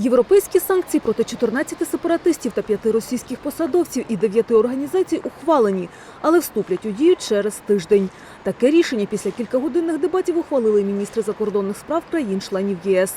Європейські санкції проти 14 сепаратистів та 5 російських посадовців і 9 організацій ухвалені, але вступлять у дію через тиждень. Таке рішення після кількагодинних дебатів ухвалили міністри закордонних справ країн-членів ЄС.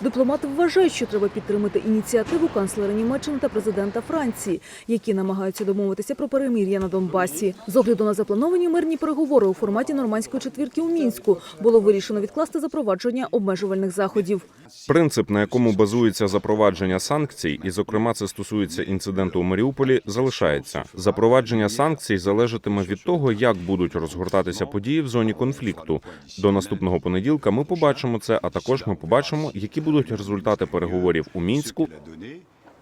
Дипломати вважають, що треба підтримати ініціативу канцлера Німеччини та президента Франції, які намагаються домовитися про перемир'я на Донбасі. З огляду на заплановані мирні переговори у форматі нормандської четвірки у мінську було вирішено відкласти запровадження обмежувальних заходів. Принцип, на якому базується запровадження санкцій, і зокрема це стосується інциденту у Маріуполі, залишається. Запровадження санкцій залежатиме від того, як будуть розгортатися події в зоні конфлікту. До наступного понеділка ми побачимо це, а також ми побачимо, які будуть результати переговорів у мінську.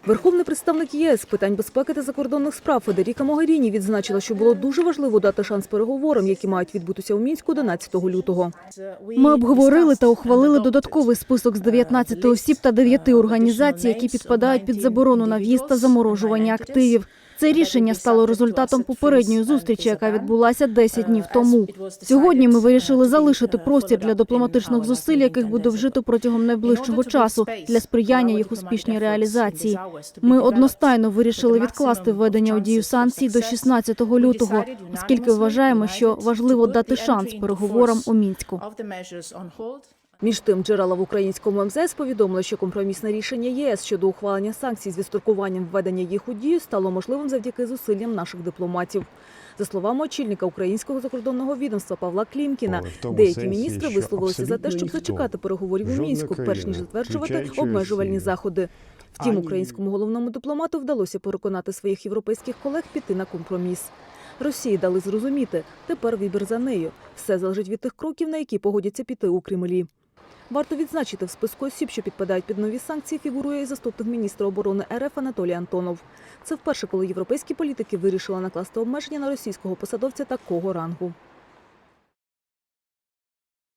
Верховний представник ЄС з питань безпеки та закордонних справ Федеріка Могеріні відзначила, що було дуже важливо дати шанс переговорам, які мають відбутися у мінську 11 лютого. Ми обговорили та ухвалили додатковий список з 19 осіб та 9 організацій, які підпадають під заборону на в'їзд та заморожування активів. Це рішення стало результатом попередньої зустрічі, яка відбулася 10 днів тому. Сьогодні ми вирішили залишити простір для дипломатичних зусиль, яких буде вжито протягом найближчого часу для сприяння їх успішній реалізації. Ми одностайно вирішили відкласти введення у дію санкцій до 16 лютого, оскільки вважаємо, що важливо дати шанс переговорам у мінську. Між тим, джерела в українському МЗС повідомили, що компромісне рішення ЄС щодо ухвалення санкцій з відстрокуванням введення їх у дію стало можливим завдяки зусиллям наших дипломатів. За словами очільника українського закордонного відомства Павла Клімкіна, деякі міністри висловилися за те, щоб зачекати переговорів у мінську, перш ніж затверджувати обмежувальні заходи. Втім, українському головному дипломату вдалося переконати своїх європейських колег піти на компроміс. Росії дали зрозуміти, тепер вибір за нею. Все залежить від тих кроків, на які погодяться піти у Кремлі. Варто відзначити, в списку осіб, що підпадають під нові санкції, фігурує і заступник міністра оборони РФ Анатолій Антонов. Це вперше, коли європейські політики вирішили накласти обмеження на російського посадовця такого рангу.